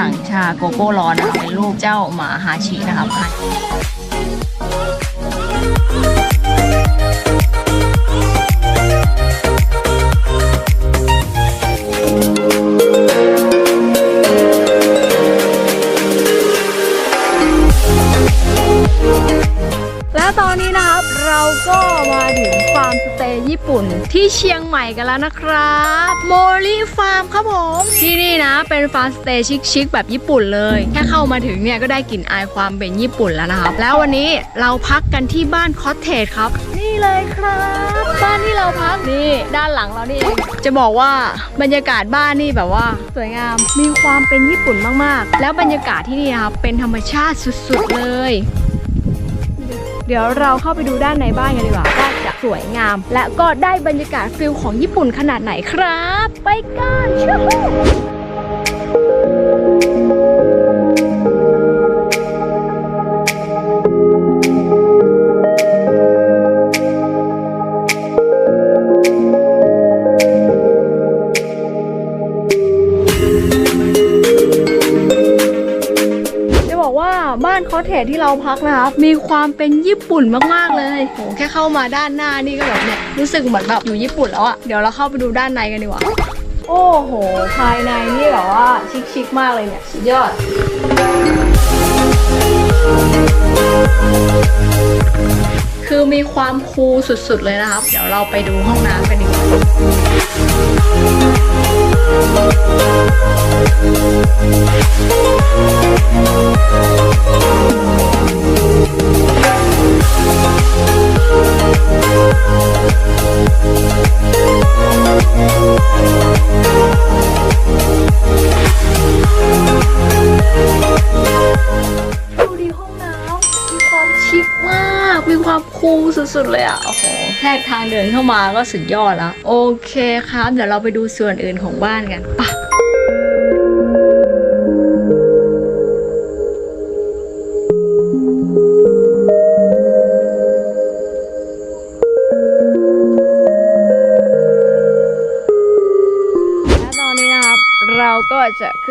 สั่งชาโกโก้ร้อนนะคะเป็นรูปเจ้าหมาฮาชินะครับ เราก็มาถึงฟาร์มสเตย์ญี่ปุ่นที่เชียงใหม่กันแล้วนะครับโมลี่ฟาร์มครับผม ที่นี่นะเป็นฟาร์มสเตย์ชิคๆแบบญี่ปุ่นเลย แค่เข้ามาถึงเนี่ยก็ได้กลิ่นอายความเป็นญี่ปุ่นแล้วนะครับ แล้ววันนี้เราพักกันที่บ้านคอตเทจครับ นี่เลยครับ บ้านที่เราพักนี่ด้านหลังเรานี่เองจะบอกว่าบรรยากาศบ้านนี่แบบว่าสวยงามมีความเป็นญี่ปุ่นมากๆ แล้วบรรยากาศที่นี่นะครับเป็นธรรมชาติสุดๆเลย เดี๋ยวเราเข้าไปดูด้านในบ้านกันดีกว่าว่าจะสวยงาม และก็ได้บรรยากาศฟิลของญี่ปุ่นขนาดไหนครับ ไปกันชู พักนะครับ มีความเป็นญี่ปุ่นมากๆเลยโหแค่เข้ามาด้านหน้านี่ก็แบบเนี่ยรู้สึกเหมือนแบบอยู่ญี่ปุ่นแล้วอะเดี๋ยวเราเข้าไปดูด้านในกันดีกว่า โอ้โห ภายในนี่แบบว่าชิคๆมากเลยเนี่ยสุดยอดคือมีความคูลสุดๆเลยนะครับ เดี๋ยวเราไปดูห้องน้ำกันดีกว่าดู เดินเข้ามาก็สุดยอดแล้ว โอเคครับ เดี๋ยวเราไปดูส่วนอื่นของบ้านกันไปะ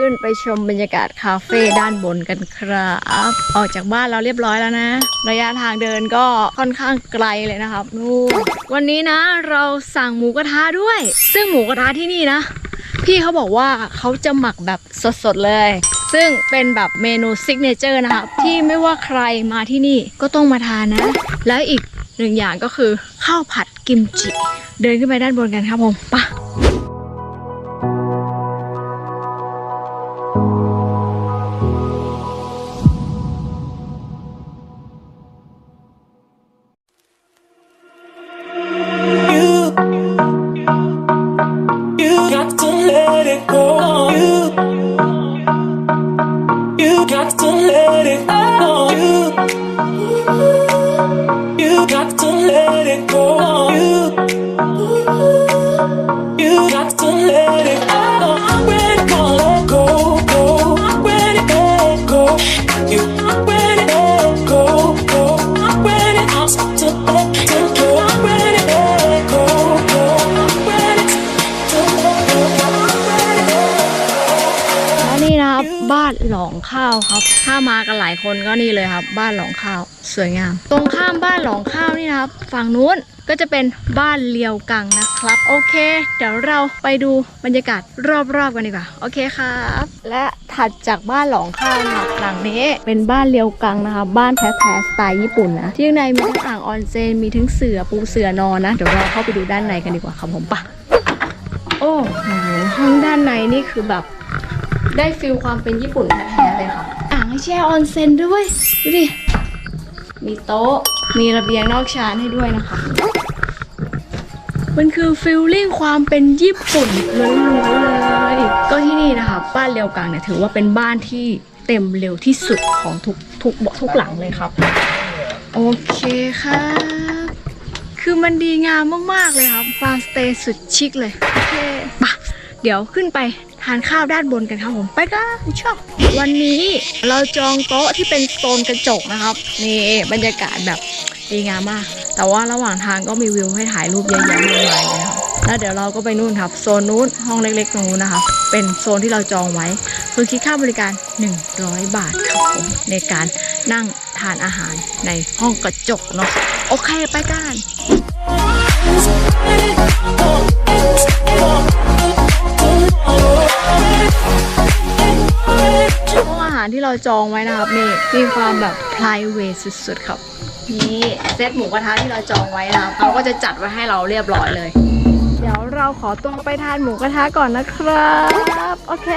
ขึ้นไปชมบรรยากาศคาเฟ่ด้านบนกันครับ ออกจากบ้านเราเรียบร้อยแล้วนะ ระยะทางเดินก็ค่อนข้างไกลเลยนะครับนู่นวันนี้นะเราสั่งหมูกระทะด้วย ซึ่งหมูกระทะที่นี่นะ พี่เขาบอกว่าเขาจะหมักแบบสดๆเลยซึ่งเป็นแบบเมนูซิกเนเจอร์นะครับที่ไม่ว่าใครมาที่นี่ก็ต้องมาทานนะ แล้วอีกหนึ่งอย่างก็คือข้าวผัดกิมจิ เดินขึ้นไปด้านบนกันครับผมไปะ องข้าวครับ ถ้ามากันหลายคนก็นี่เลยครับ บ้านหลองข้าว สวยงาม ตรงข้ามบ้านหลองข้าวนี่นะครับ ฝั่งนู้นก็จะเป็นบ้านเลียวกังนะครับ โอเค เดี๋ยวเราไปดูบรรยากาศรอบๆกันดีกว่า โอเคครับ และถัดจากบ้านหลองข้าวนะครับหลังนี้ เป็นบ้านเลียวกังนะครับบ้านแท้ๆสไตล์ญี่ปุ่นนะที่ข้างในมีทั้งอ่างออนเซนมีทั้งเสือปูเสือนอนนะเดี๋ยวเราเข้าไปดูด้านในกันดีกว่าครับผมปะโอ้โหห้องด้านในนี่คือแบบได้ฟิลความเป็นญี่ปุ่นแท้ เลยค่ะ อ่างให้แช่ออนเซ็นด้วยดูดิ มีโต๊ะ มีระเบียงนอกชานให้ด้วยนะคะ มันคือฟิลลิ่งความเป็นญี่ปุ่นล้วนๆเลย ก็ที่นี่นะคะ บ้านเรียวกังเนี่ยถือว่าเป็นบ้านที่เต็มเร็วที่สุดของทุกทุกทุกหลังเลยครับ โอเคครับคือมันดีงามมาก ๆ เลยครับฟาร์มสเตย์สุดชิคเลย โอเคปะเดี๋ยวขึ้นไป ทานข้าวด้านบนกันครับผมไปกันชอบวันนี้เราจองโต๊ะที่เป็นโซนกระจกนะครับนี่บรรยากาศแบบดีงามมาก แต่ว่าระหว่างทางก็มีวิวให้ถ่ายรูปเยอะแยะมากมายเลยครับแล้วเดี๋ยวเราก็ไปนู่นครับ โซนนู้นห้องเล็กๆตรงนู้นนะคะเป็นโซนที่เราจองไว้คือคิดค่าบริการ 100 บาทครับผมในการนั่งทานอาหารในห้องกระจกเนาะโอเคไปกัน ห้องอาหารที่เราจองไว้นะครับนี่มีความแบบ p r i v a t สุดๆครับ นี่เซตหมูกระทะที่เราจองไว้นะครับเขาก็จะจัดไว้ให้เราเรียบร้อยเลย เดี๋ยวเราขอตัวไปทานหมูกระทะก่อนนะครับ โอเค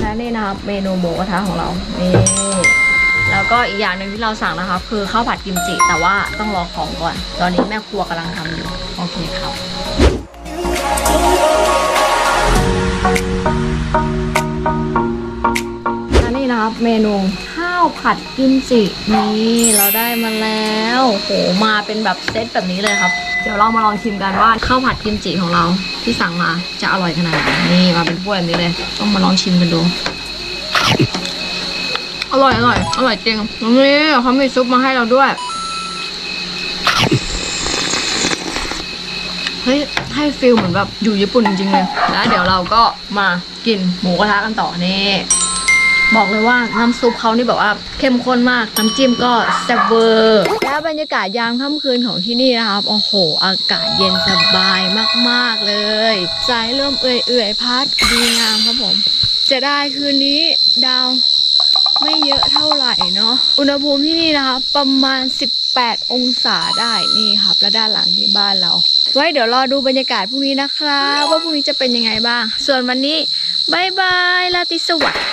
และนี่นะครับเมนูหมูกระทะของเรานี่แล้วก็อีกอย่างหนึ่งที่เราสั่งนะครับคือข้าวผัดกิมจิแต่ว่าต้องรอของก่อน ตอนนี้แม่ครัวกำลังทำอยู่ โอเคครับ เมนูข้าวผัดกิมจินี่เราได้มาแล้วโหมาเป็นแบบเซตแบบนี้เลยครับ เดี๋ยวเรามาลองชิมกันว่าข้าวผัดกิมจิของเราที่สั่งมาจะอร่อยขนาดไหนนี่มาเป็นถ้วยแบบนี้เลย ต้องมาลองชิมกันดูอร่อยอร่อยอร่อยจริงนี่เขามีซุปมาให้เราด้วยเฮ้ยให้ฟิลเหมือนแบบอยู่ญี่ปุ่นจริงๆเลย แล้วเดี๋ยวเราก็มากินหมูกระทะกันต่อนี่ บอกเลยว่าน้ำซุปเขานี่แบบว่าเข้มข้นมาก น้ำจิ้มก็แซ่บเวอร์และบรรยากาศยามค่ำคืนของที่นี่นะครับโอ้โห อากาศเย็นสบายมากๆเลยสายลมเอื่อยๆพัดดีงามครับผม จะได้คืนนี้ดาวไม่เยอะเท่าไหร่เนาะอุณหภูมิที่นี่นะคะประมาณ 18 องศาได้นี่ครับ และด้านหลังที่บ้านเรา ไว้เดี๋ยวรอดูบรรยากาศพรุ่งนี้นะครับ ว่าพรุ่งนี้จะเป็นยังไงบ้าง ส่วนวันนี้บายบายลาตรีสวัสดิ์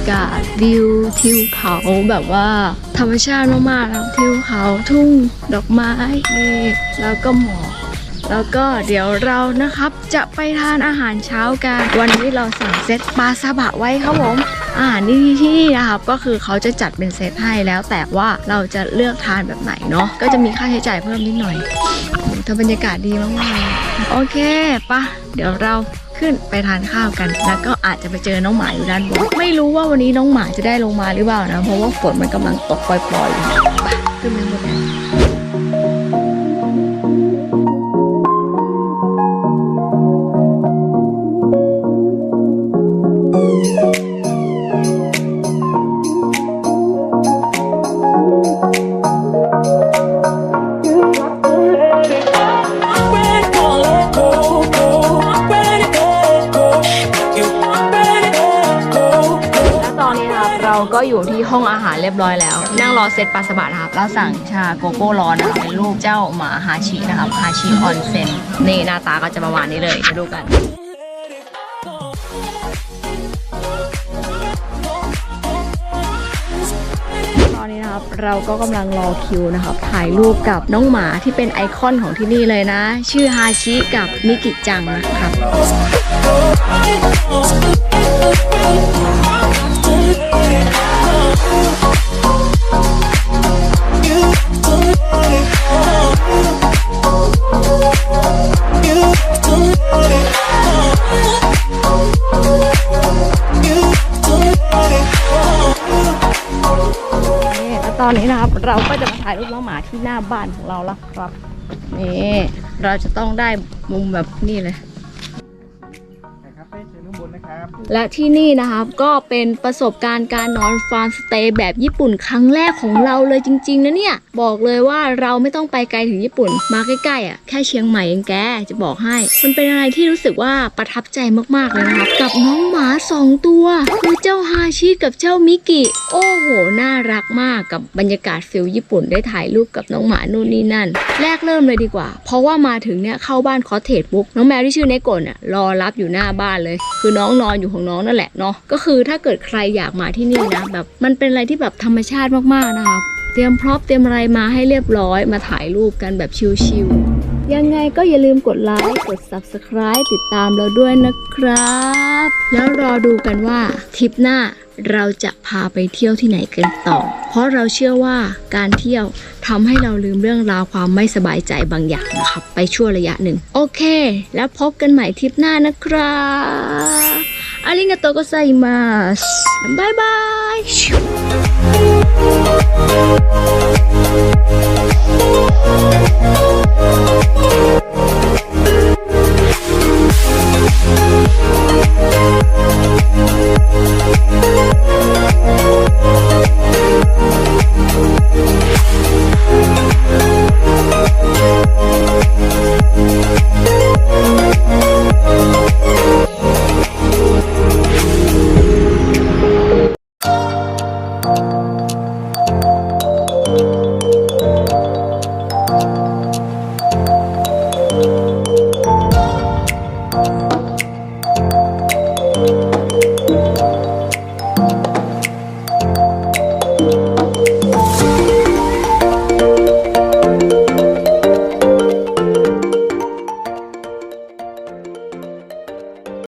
กับรรยากาศวิวทิวเขาแบบว่า ธรรมชาติมากๆครับทิวเขาทุ่งดอกไม้เมฆแล้วก็หมอกแล้วก็เดี๋ยวเรานะครับจะไปทานอาหารเช้ากัน วันนี้เราสั่งเซตปลาซาบะไว้ครับผมอาหารที่ที่นี่นะครับก็คือเขาจะจัดเป็นเซตให้แล้ว แต่ว่าเราจะเลือกทานแบบไหนเนาะก็จะมีค่าใช้จ่ายเพิ่มนิดหน่อยโอ้โหแต่บรรยากาศดีมากๆโอเคปะเดี๋ยวเรา ขึ้นไปทานข้าวกัน แล้วก็อาจจะไปเจอน้องหมาอยู่ด้านบนไม่รู้ว่าวันนี้น้องหมาจะได้ลงมาหรือเปล่านะ เพราะว่าฝนมันกำลังตกปล่อยๆอยู่ไปขึ้นไปบนนั้น I'm เซตปลาสบะนะครับเราสั่งชาโกโก้ร้อนนะครับเป็นรูปเจ้าหมาฮาชินะครับฮาชิออนเซนนี่หน้าตาก็จะประมาณนี้เลยไปดูกันตอนนี้นะครับเราก็กำลังรอคิวนะครับ ถ่ายรูปกับน้องหมาที่เป็นไอคอนของที่นี่เลยนะ ชื่อฮาชิกับมิกิจังนะครับ ตอนนี้นะครับเราก็จะมาถ่ายรูปน้องหมาที่หน้าบ้านของเราแล้วครับนี่เราจะต้องได้มุมแบบนี้เลย และที่นี่นะครับก็เป็นประสบการณ์การนอนฟาร์มสเตย์แบบญี่ปุ่นครั้งแรกของเราเลยจริงๆนะเนี่ย บอกเลยว่าเราไม่ต้องไปไกลถึงญี่ปุ่น มาใกล้ๆอะแค่เชียงใหม่เองแกจะบอกให้ มันเป็นอะไรที่รู้สึกว่าประทับใจมากๆเลยนะครับกับน้องหมาสองตัวคือเจ้าฮาชิกับเจ้ามิกิโอ้โหน่ารักมากกับบรรยากาศฟิลญี่ปุ่นได้ถ่ายรูปกับน้องหมานู่นนี่นั่น แรกเริ่มเลยดีกว่า เพราะว่ามาถึงเนี่ยเข้าบ้านคอเทจปุ๊บน้องแมวที่ชื่อเนโกะเนี่ยรอรับอยู่หน้าบ้านเลย คือน้องนอนอยู่ของน้องนั่นแหละเนาะก็คือถ้าเกิดใครอยากมาที่นี่นะแบบมันเป็นอะไรที่แบบธรรมชาติมากๆนะครับเตรียมพร็อพเตรียมอะไรมาให้เรียบร้อย มาถ่ายรูปกันแบบชิลๆยังไงก็อย่าลืมกดไลค์กด Subscribe ติดตามเราด้วยนะครับ แล้วรอดูกันว่าทริปหน้าเราจะพาไปเที่ยวที่ไหนกันต่อ เพราะเราเชื่อว่าการเที่ยวทำให้เราลืมเรื่องราวความไม่สบายใจบางอย่างนะครับ ไปชั่วระยะหนึ่ง โอเค แล้วพบกันใหม่ทริปหน้านะครับ อาริงาโตโกไซมาส